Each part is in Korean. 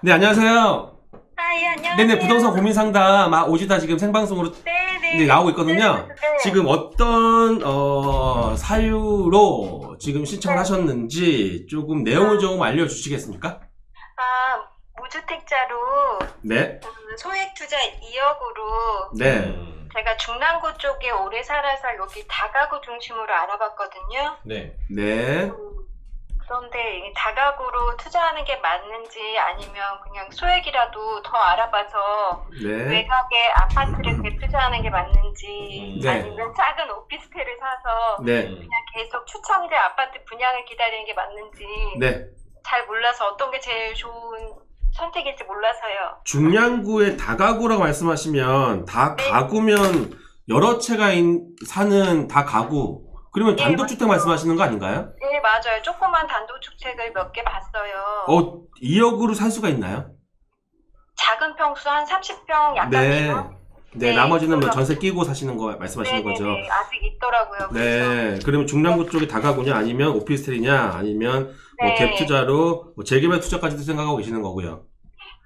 네, 안녕하세요. 아, 예, 안녕하세요. 네네, 부동산 고민 상담, 아, 오지다 지금 생방송으로 네네. 네, 나오고 있거든요. 네. 지금 어떤, 어, 사유로 지금 신청을 네. 하셨는지 조금 내용을 좀 알려주시겠습니까? 아, 무주택자로 네. 음, 소액 투자 2억으로 네. 제가 중랑구 쪽에 오래 살아서 여기 다가구 중심으로 알아봤거든요. 네. 네. 음, 그런데 이 다가구로 투자하는 게 맞는지 아니면 그냥 소액이라도 더 알아봐서 네. 외곽에 아파트를 대투자하는 게 맞는지 네. 아니면 작은 오피스텔을 사서 네. 그냥 계속 추첨제 아파트 분양을 기다리는 게 맞는지 네. 잘 몰라서 어떤 게 제일 좋은 선택일지 몰라서요. 중량구의 다가구라고 말씀하시면 다 가구면 여러 채가 인- 사는 다 가구. 그러면 네, 단독주택 맞아요. 말씀하시는 거 아닌가요? 네, 맞아요. 조그만 단독주택을 몇 개 봤어요. 어, 2억으로 살 수가 있나요? 작은 평수 한 30평 약간 네. 네, 네, 나머지는 뭐 전세 끼고 사시는 거 말씀하시는 거죠. 네네네. 아직 있더라고요. 네, 그러면 중랑구 쪽이 다가구냐, 아니면 오피스텔이냐, 아니면 뭐 네. 갭 투자로 뭐 재개발 투자까지도 생각하고 계시는 거고요.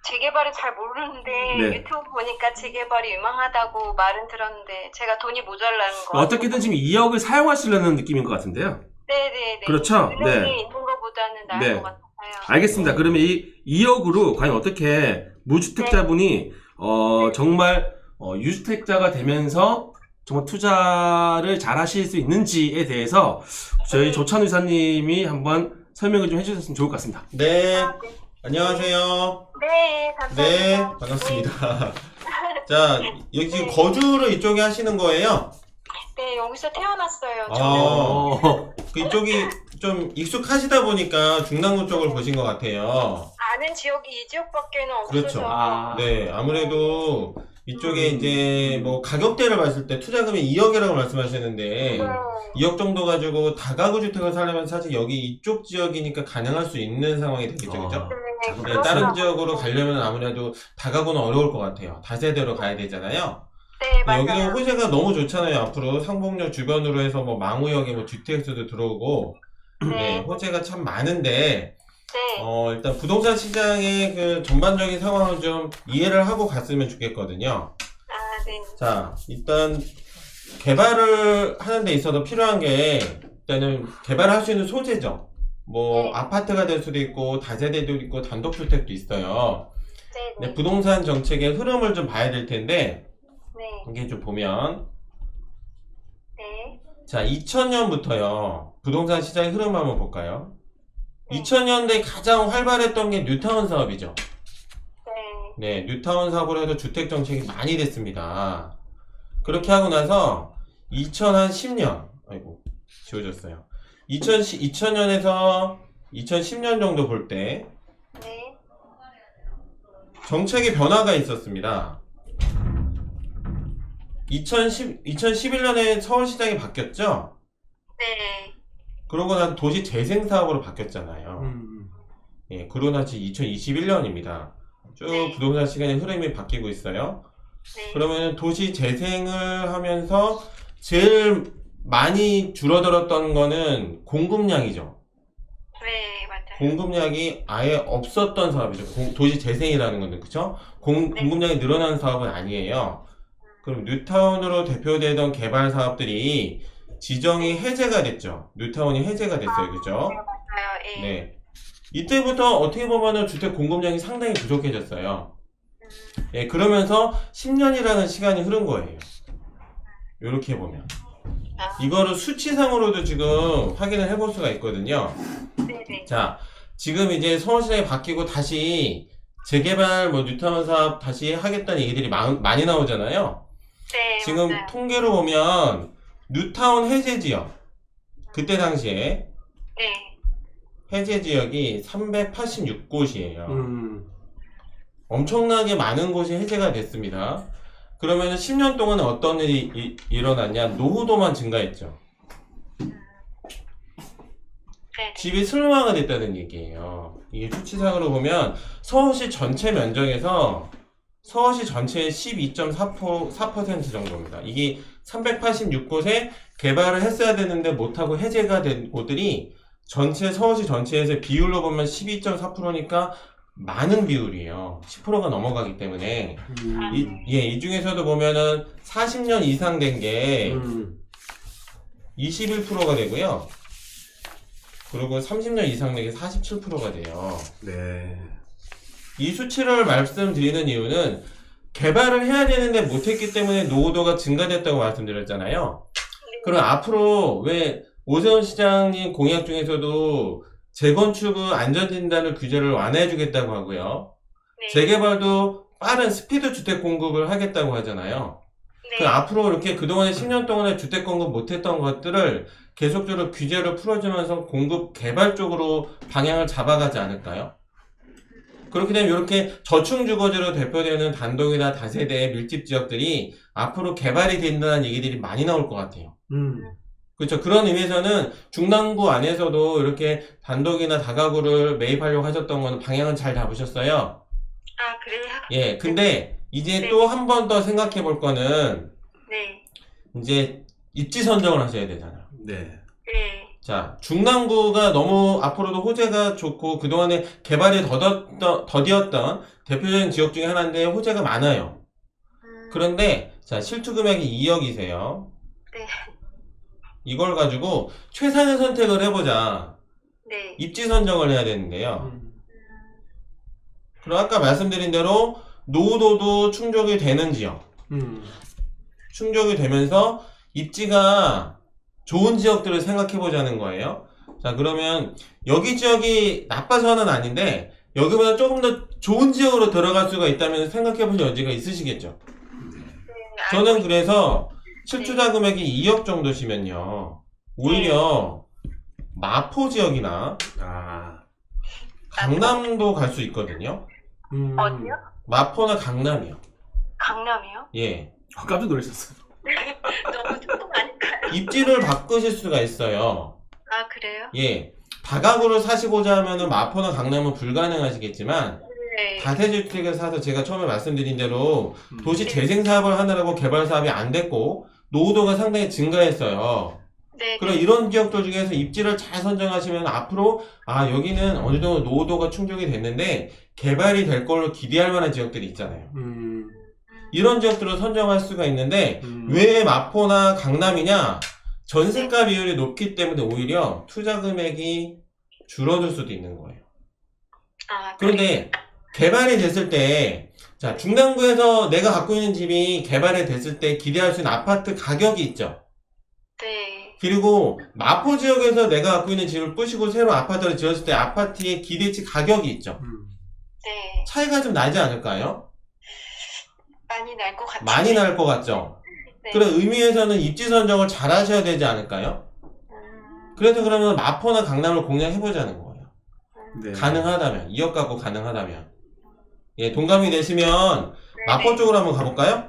재개발은 잘 모르는데 네. 유튜브 보니까 재개발이 유망하다고 말은 들었는데 제가 돈이 모자라는 거. 어떻게든 지금 2억을 사용하시려는 느낌인 것 같은데요. 네네네. 그렇죠? 네. 있는 것보다는 나을 네. 것 같아요. 알겠습니다. 그러면 이 2억으로 과연 어떻게 무주택자분이 어, 정말 어, 유주택자가 되면서 정말 투자를 잘 하실 수 있는지에 대해서 저희 네. 조찬 의사님이 한번 설명을 좀 해주셨으면 좋을 것 같습니다. 네. 아, 네. 안녕하세요. 네, 감사합니다. 네. 반갑습니다. 자, 여기 지금 거주를 이쪽에 하시는 거예요? 네, 여기서 태어났어요. 아. 저는. 어, 그 이쪽이 좀 익숙하시다 보니까 중랑구 쪽을 보신 것 같아요. 아 는 지역이 이 지역밖에는 없어서. 그렇죠. 아. 네, 아무래도 이쪽에 음. 이제 뭐 가격대를 봤을 때 투자금이 2억이라고 말씀하시는데 네. 2억 정도 가지고 다가구 주택을 사려면 사실 여기 이쪽 지역이니까 가능할 수 있는 상황이 되겠죠, 그죠? 네, 네. 다른 지역으로 가려면 아무래도 다가구는 어려울 것 같아요. 다세대로 가야 되잖아요. 네, 네, 맞아요. 여기는 호재가 너무 좋잖아요. 앞으로 상봉역 주변으로 해서 뭐 망우역에 뭐 GTX도 들어오고 네, 네. 호재가 참 많은데 네. 어, 일단 부동산 시장의 그 전반적인 상황을 좀 이해를 하고 갔으면 좋겠거든요. 아, 네. 자, 일단 개발을 하는 데 있어서 필요한 게 일단은 개발할 수 있는 소재죠. 뭐 네. 아파트가 될 수도 있고 다세대도 있고 단독주택도 있어요. 네, 네, 네. 부동산 정책의 흐름을 좀 봐야 될 텐데 네. 이게 좀 보면 네. 자 2000년부터요 부동산 시장의 흐름 한번 볼까요? 네. 2000년대 가장 활발했던 게 뉴타운 사업이죠. 네. 네, 뉴타운 사업으로 해서 주택 정책이 많이 됐습니다. 그렇게 하고 나서 2010년, 아이고, 지워졌어요. 2010, 2000년에서 2010년 정도 볼 때 네. 정책의 변화가 있었습니다. 2010, 2011년에 서울시장이 바뀌었죠? 네. 그러고 나서 도시 재생 사업으로 바뀌었잖아요. 음, 예, 그러고 나서 2021년입니다. 쭉 네. 부동산 시장의 흐름이 바뀌고 있어요. 네. 그러면 도시 재생을 하면서 제일 많이 줄어들었던 거는 공급량이죠. 네, 맞아요. 공급량이 아예 없었던 사업이죠. 공- 도시 재생이라는 건데, 그쵸? 공, 네. 공급량이 늘어나는 사업은 아니에요. 그럼 뉴타운으로 대표되던 개발 사업들이 지정이 해제가 됐죠. 뉴타운이 해제가 됐어요. 그죠? 네, 맞아요. 예. 네. 이때부터 어떻게 보면은 주택 공급량이 상당히 부족해졌어요. 음, 예, 그러면서 10년이라는 시간이 흐른 거예요. 이렇게 보면. 아, 이거를 수치상으로도 지금 확인을 해볼 수가 있거든요. 네, 네. 자, 지금 이제 서울시장이 바뀌고 다시 재개발 뭐 뉴타운 사업 다시 하겠다는 얘기들이 마- 많이 나오잖아요. 네, 지금 맞아요. 통계로 보면 뉴타운 해제 지역 그때 당시에 네. 해제 지역이 386곳이에요. 음, 엄청나게 많은 곳이 해제가 됐습니다. 그러면 10년 동안 어떤 일이 이- 일어났냐? 노후도만 증가했죠. 네. 집이 슬림화가 됐다는 얘기예요. 이게 수치상으로 보면 서울시 전체 면적에서 서울시 전체의 12.4% 4% 정도입니다. 이게 386곳에 개발을 했어야 되는데 못하고 해제가 된 곳들이 전체 서울시 전체에서 비율로 보면 12.4%니까 많은 비율이에요. 10%가 넘어가기 때문에 음. 이, 예, 이 중에서도 보면은 40년 이상 된 게 음. 21%가 되고요. 그리고 30년 이상 된 게 47%가 돼요. 네. 이 수치를 말씀드리는 이유는 개발을 해야 되는데 못했기 때문에 노후도가 증가됐다고 말씀드렸잖아요. 그럼 앞으로 왜 오세훈 시장님 공약 중에서도 재건축은 안전진단을 규제를 완화해주겠다고 하고요. 네. 재개발도 빠른 스피드 주택 공급을 하겠다고 하잖아요. 네. 그 앞으로 이렇게 그동안에 10년 동안에 주택 공급 못했던 것들을 계속적으로 규제를 풀어주면서 공급 개발 쪽으로 방향을 잡아가지 않을까요? 그렇게 되면 이렇게 저층 주거지로 대표되는 단독이나 다세대 밀집 지역들이 앞으로 개발이 된다는 얘기들이 많이 나올 것 같아요. 음. 그렇죠. 그런 의미에서는 중랑구 안에서도 이렇게 단독이나 다가구를 매입하려고 하셨던 거는 방향은 잘 잡으셨어요. 아, 그래요? 예. 근데 이제 네. 또한 번 더 생각해 볼 거는 네. 이제 입지 선정을 하셔야 되잖아요. 네. 네. 자, 중랑구가 너무 앞으로도 호재가 좋고 그동안에 개발이 더뎠던, 더디었던 대표적인 지역 중에 하나인데 호재가 많아요. 음, 그런데 자, 실투 금액이 2억이세요. 네. 이걸 가지고 최상의 선택을 해보자. 네. 입지 선정을 해야 되는데요. 음. 음, 그럼 아까 말씀드린 대로 노후도도 충족이 되는 지역, 음. 충족이 되면서 입지가 좋은 지역들을 생각해 보자는 거예요. 자, 그러면 여기 지역이 나빠서는 아닌데 여기보다 조금 더 좋은 지역으로 들어갈 수가 있다면 생각해 보실 여지가 있으시겠죠. 네. 저는 그래서 실투자 금액이 2억 정도시면요. 오히려 마포 지역이나 아. 강남도 갈 수 있거든요. 음. 어디요? 마포나 강남이요. 강남이요? 예. 아, 깜짝 놀라셨어요. 너무 조금 아닐까요? 입지를 바꾸실 수가 있어요. 아, 그래요? 예. 다가구를 사시고자 하면은 마포나 강남은 불가능하시겠지만 네. 다세주택을 사서 제가 처음에 말씀드린 대로 음. 도시 재생 사업을 하느라고 개발 사업이 안 됐고 노후도가 상당히 증가했어요. 네. 그럼 이런 지역들 중에서 입지를 잘 선정하시면 앞으로 아 여기는 어느 정도 노후도가 충족이 됐는데 개발이 될 걸로 기대할 만한 지역들이 있잖아요. 음. 이런 지역들을 선정할 수가 있는데 음. 왜 마포나 강남이냐? 전세가 비율이 높기 때문에 오히려 투자 금액이 줄어들 수도 있는 거예요. 아, 그런데 개발이 됐을 때, 자, 중랑구에서 내가 갖고 있는 집이 개발이 됐을 때 기대할 수 있는 아파트 가격이 있죠. 네. 그리고 마포 지역에서 내가 갖고 있는 집을 부시고 새로 아파트를 지었을 때 아파트의 기대치 가격이 있죠. 음. 네. 차이가 좀 나지 않을까요? 많이 날 것 같아요. 많이 날 것 같죠? 네. 그런 의미에서는 입지 선정을 잘 하셔야 되지 않을까요? 음, 그래서 그러면 마포나 강남을 공략해보자는 거예요. 음, 네. 가능하다면, 2억 갖고 가능하다면. 예, 동감이 되시면 네, 마포 네. 쪽으로 한번 가볼까요?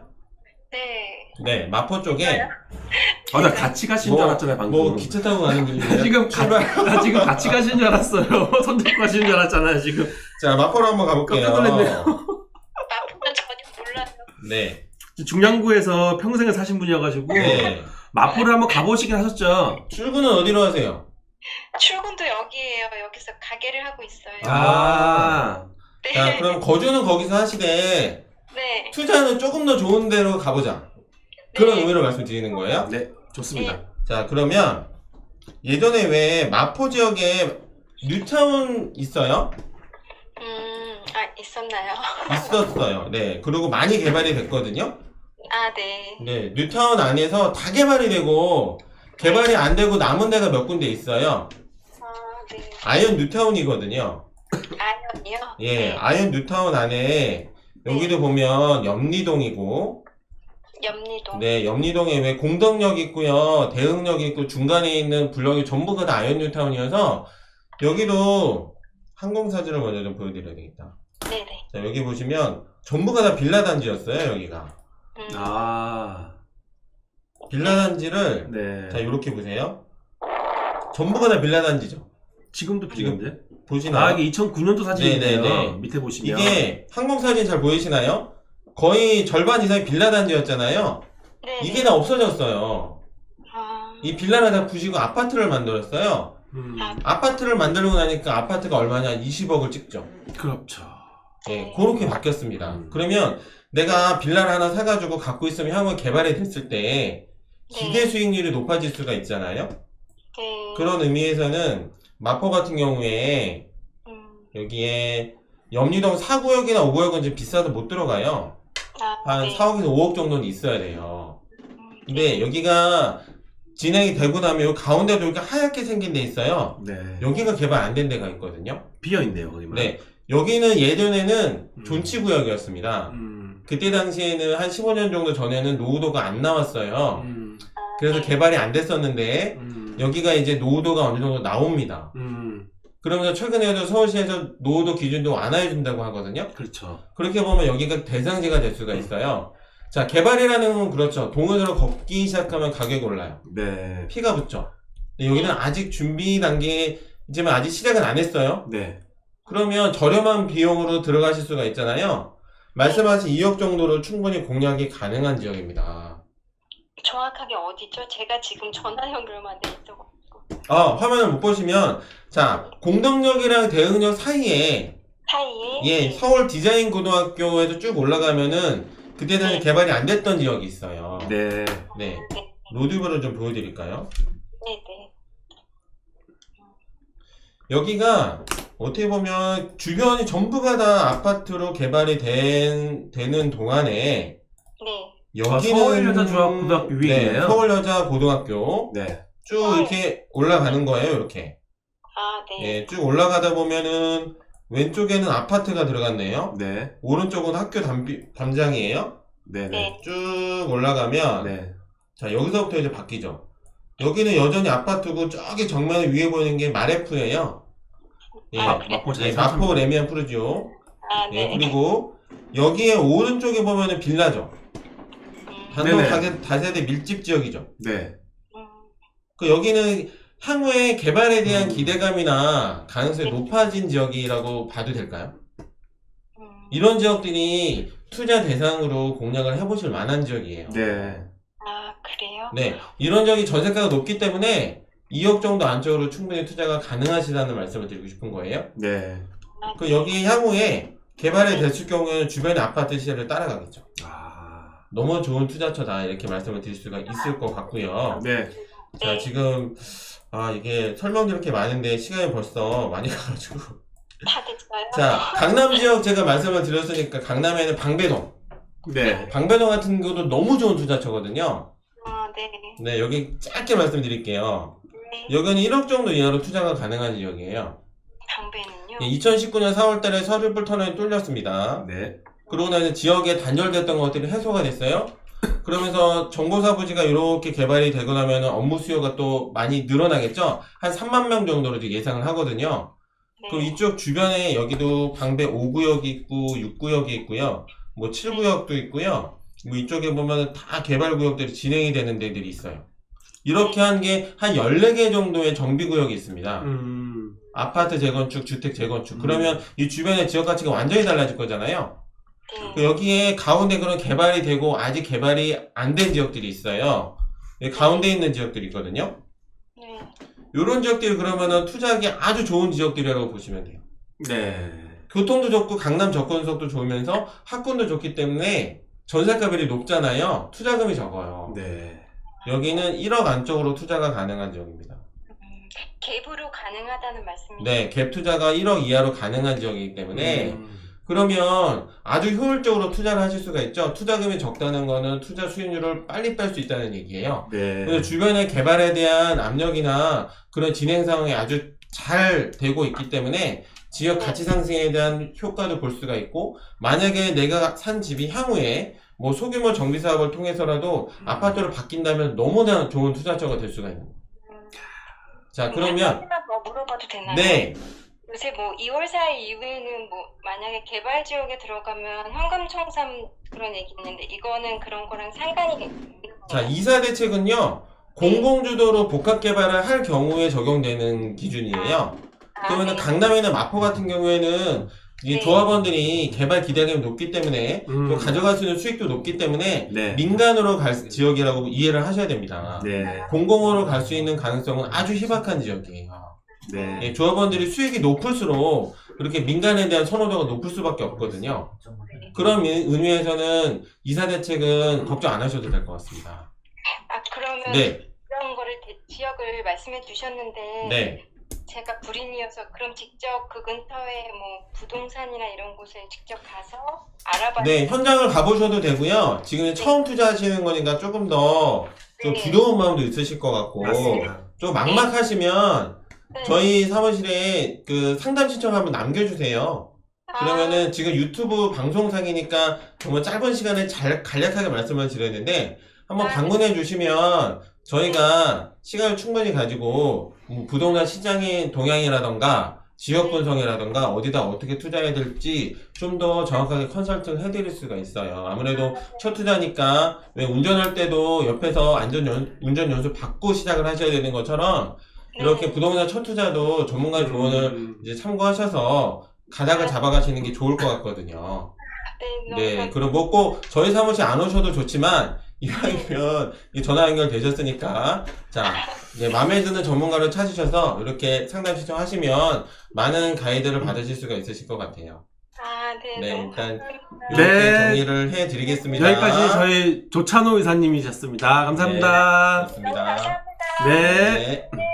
네. 네, 마포 쪽에 아, 나 같이 가신 줄 뭐, 알았잖아요, 방금. 뭐 기차 타고 가는 길인데요. 지금 가, 나 지금 같이 가신 줄 알았어요. 손 잡고 가신 줄 알았잖아요, 지금. 자, 마포로 한번 가볼게요. 깜짝 놀랐네요. 마포는 전혀 몰라요. 네, 중량구에서 평생을 사신 분이어가지고 네. 마포를 한번 가보시긴 하셨죠. 출근은 어디로 하세요? 출근도 여기에요. 여기서 가게를 하고 있어요. 아, 네. 자, 그럼 거주는 거기서 하시되 네. 투자는 조금 더 좋은 데로 가보자. 그런 네. 의미로 말씀드리는 거예요. 네, 좋습니다. 자, 그러면 예전에 왜 마포 지역에 뉴타운 있어요? 음, 아, 있었나요? 있었어요. 네. 그리고 많이 개발이 됐거든요. 아, 네. 네. 뉴타운 안에서 다 개발이 되고 개발이 안 되고 남은 데가 몇 군데 있어요. 아, 네. 아이언 뉴타운이거든요. 아니요. 예, 네. 아이언 뉴타운 안에 여기도 보면 염리동이고, 염리동. 네, 염리동에 왜 공덕역 있고요, 대흥역 있고 중간에 있는 블럭이 전부가 다 아이언 뉴타운이어서 여기도 항공사진을 먼저 좀 보여드려야 되겠다. 네네. 자, 여기 보시면 전부가 다 빌라 단지였어요, 여기가. 음, 아, 빌라 단지를 네. 자, 이렇게 보세요. 전부가 다 빌라 단지죠. 지금도 비는데? 보시나요? 아, 이게 2009년도 사진이네요. 네네네. 밑에 보시면. 이게 항공 사진 잘 보이시나요? 거의 절반 이상이 빌라 단지였잖아요. 네. 이게 다 없어졌어요. 아, 이 빌라를 다 부시고 아파트를 만들었어요. 음, 아. 아파트를 만들고 나니까 아파트가 얼마냐? 20억을 찍죠. 그렇죠. 예, 그렇게 바뀌었습니다. 음. 그러면 내가 빌라를 하나 사가지고 갖고 있으면 향후 개발이 됐을 때 기대 수익률이 높아질 수가 있잖아요. 네. 그런 의미에서는 마포 같은 경우에 음, 여기에 염리동 4구역이나 5구역은 좀 비싸서 못 들어가요. 아, 한 네. 4억에서 5억 정도는 있어야 돼요. 음, 근데 여기가 진행이 되고 나면 요 가운데도 이렇게 하얗게 생긴 데 있어요. 네. 여기가 개발 안 된 데가 있거든요. 비어있네요, 거기만. 네. 여기는 예전에는 음. 존치구역이었습니다. 음. 그때 당시에는 한 15년 정도 전에는 노후도가 안 나왔어요. 음. 아, 그래서 네. 개발이 안 됐었는데 음. 여기가 이제 노후도가 어느 정도 나옵니다. 음. 그러면서 최근에도 서울시에서 노후도 기준도 완화해준다고 하거든요. 그렇죠. 그렇게 보면 여기가 대상지가 될 수가 있어요. 자, 개발이라는 건 그렇죠. 동은으로 걷기 시작하면 가격이 올라요. 네. 피가 붙죠. 여기는 아직 준비 단계이지만 아직 시작은 안 했어요. 네. 그러면 저렴한 비용으로 들어가실 수가 있잖아요. 말씀하신 2억 정도로 충분히 공략이 가능한 지역입니다. 정확하게 어디죠? 제가 지금 전화 연결만 돼 있어가지고. 아, 화면을 못 보시면, 자, 공덕역이랑 대흥역 사이에, 사이에. 예, 서울 디자인 고등학교에서 쭉 올라가면은, 그때는 네. 개발이 안 됐던 지역이 있어요. 네. 네. 네, 로드뷰를 좀 보여드릴까요? 네, 네. 여기가, 어떻게 보면, 주변이 전부가 다 아파트로 개발이 된, 되는 동안에, 네. 여기는 서울여자중학고등학교 위에 네, 있네요. 서울여자고등학교 네. 쭉 이렇게 올라가는 거예요. 이렇게 아, 네. 예, 쭉 올라가다 보면은 왼쪽에는 아파트가 들어갔네요. 네. 오른쪽은 학교 담비, 담장이에요. 네. 네. 네. 쭉 올라가면 네. 자 여기서부터 이제 바뀌죠. 여기는 여전히 아파트고 저기 정면 위에 보이는 게 마레프예요. 예, 아, 마포 예, 제 마포 레미안 푸르지오. 아, 예, 네. 그리고 여기에 오른쪽에 보면은 빌라죠. 음, 단독 네네. 다세- 다세대 밀집 지역이죠. 네. 음, 그 여기는 향후에 개발에 대한 음. 기대감이나 가능성이 네. 높아진 지역이라고 봐도 될까요? 음. 이런 지역들이 투자 대상으로 공략을 해보실 만한 지역이에요. 네. 아, 그래요? 네, 이런 지역이 전세가가 높기 때문에 2억 정도 안쪽으로 충분히 투자가 가능하시다는 말씀을 드리고 싶은 거예요. 네. 아, 그 여기 향후에 개발이 됐을 경우에는 주변의 아파트 시세를 따라가겠죠. 아. 너무 좋은 투자처다 이렇게 말씀을 드릴 수가 있을 것 같고요. 네. 자, 지금 아 이게 설명드릴 게 많은데 시간이 벌써 많이 가가지고 다 됐어요? 자, 강남 지역 제가 말씀을 드렸으니까 강남에는 방배동. 네. 방배동 같은 경우도 너무 좋은 투자처거든요. 아, 네. 네, 여기 짧게 말씀드릴게요. 네. 여기는 1억 정도 이하로 투자가 가능한 지역이에요. 방배는요? 2019년 4월 달에 서류불 터널이 뚫렸습니다. 네. 그러고 나서 지역에 단절됐던 것들이 해소가 됐어요. 그러면서 정보사 부지가 이렇게 개발이 되고 나면 업무 수요가 또 많이 늘어나겠죠? 한 3만 명 정도로 지금 예상을 하거든요. 네. 그럼 이쪽 주변에 여기도 방배 5구역이 있고 6구역이 있고요. 뭐 7구역도 있고요. 뭐 이쪽에 보면 다 개발 구역들이 진행이 되는 데들이 있어요. 이렇게 한 게 한 14개 정도의 정비 구역이 있습니다. 음. 아파트 재건축, 주택 재건축. 그러면 이 주변의 지역 가치가 완전히 달라질 거잖아요. 네. 그 여기에 가운데 그런 개발이 되고 아직 개발이 안 된 지역들이 있어요. 여기 가운데 있는 지역들이 있거든요. 네. 이런 지역들이 그러면은 투자하기 아주 좋은 지역들이라고 보시면 돼요. 네. 교통도 좋고 강남 접근성도 좋으면서 학군도 좋기 때문에 전세가율이 높잖아요. 투자금이 적어요. 네. 여기는 1억 안쪽으로 투자가 가능한 지역입니다. 음, 갭으로 가능하다는 말씀이죠? 네, 갭 투자가 1억 이하로 가능한 지역이기 때문에 음. 그러면 아주 효율적으로 투자를 하실 수가 있죠. 투자금이 적다는 거는 투자 수익률을 빨리 뺄 수 있다는 얘기예요. 네. 그래서 주변의 개발에 대한 압력이나 그런 진행 상황이 아주 잘 되고 있기 때문에 지역 가치 상승에 대한 효과도 볼 수가 있고 만약에 내가 산 집이 향후에 뭐 소규모 정비 사업을 통해서라도 음. 아파트로 바뀐다면 너무나 좋은 투자처가 될 수가 있는 거예요. 음, 자한 그러면 가지만 더 물어봐도 되나요? 네 요새 뭐 2월 4일 이후에는 뭐 만약에 개발 지역에 들어가면 현금 청산 그런 얘기 있는데 이거는 그런 거랑 상관이 자? 이사 대책은요, 공공주도로 복합 개발을 할 경우에 적용되는 기준이에요. 아, 그러면은 네. 강남이나 마포 같은 경우에는 이 네. 조합원들이 개발 기대감이 높기 때문에 음. 또 가져갈 수 있는 수익도 높기 때문에 네. 민간으로 갈 지역이라고 이해를 하셔야 됩니다. 네. 공공으로 갈 수 있는 가능성은 아주 희박한 지역이에요. 네. 예, 조합원들이 수익이 높을수록 그렇게 민간에 대한 선호도가 높을 수밖에 없거든요. 그런 의- 의미에서는 이사 대책은 걱정 안 하셔도 될 것 같습니다. 아, 그러면 네, 그런 거를 대- 지역을 말씀해 주셨는데 네. 제가 불인이어서 그럼 직접 그 근처에 뭐 부동산이나 이런 곳에 직접 가서 알아봐야 네, 현장을 가보셔도 되고요. 지금 처음 투자하시는 거니까 조금 더좀 네. 두려운 마음도 있으실 것 같고, 맞습니다. 좀 막막하시면 네. 저희 사무실에 그 상담 신청 한번 남겨주세요. 아, 그러면은 지금 유튜브 방송상이니까 정말 짧은 시간에 잘 간략하게 말씀을 드렸는데 한번 네. 방문해 주시면 저희가 시간을 충분히 가지고 뭐 부동산 시장의 동향이라던가 지역 분석이라던가 어디다 어떻게 투자해야 될지 좀 더 정확하게 컨설팅 해드릴 수가 있어요. 아무래도 첫 투자니까 왜 운전할 때도 옆에서 안전 연, 운전 연수 받고 시작을 하셔야 되는 것처럼 이렇게 네. 부동산 첫 투자도 전문가의 조언을 음, 이제 참고하셔서 가닥을 잡아가시는 게 좋을 것 같거든요. 네, 네, 감- 그럼 뭐꼭 저희 사무실 안 오셔도 좋지만 이왕이면 이 전화 연결 되셨으니까 자 이제 마음에 드는 전문가를 찾으셔서 이렇게 상담 신청하시면 많은 가이드를 받으실 수가 있으실 것 같아요. 아, 네, 네, 너무 일단 감사합니다. 이렇게 네. 정리를 해드리겠습니다. 여기까지 저희 조찬호 의사님이셨습니다. 감사합니다. 네, 고맙습니다. 감사합니다. 네. 네. 네.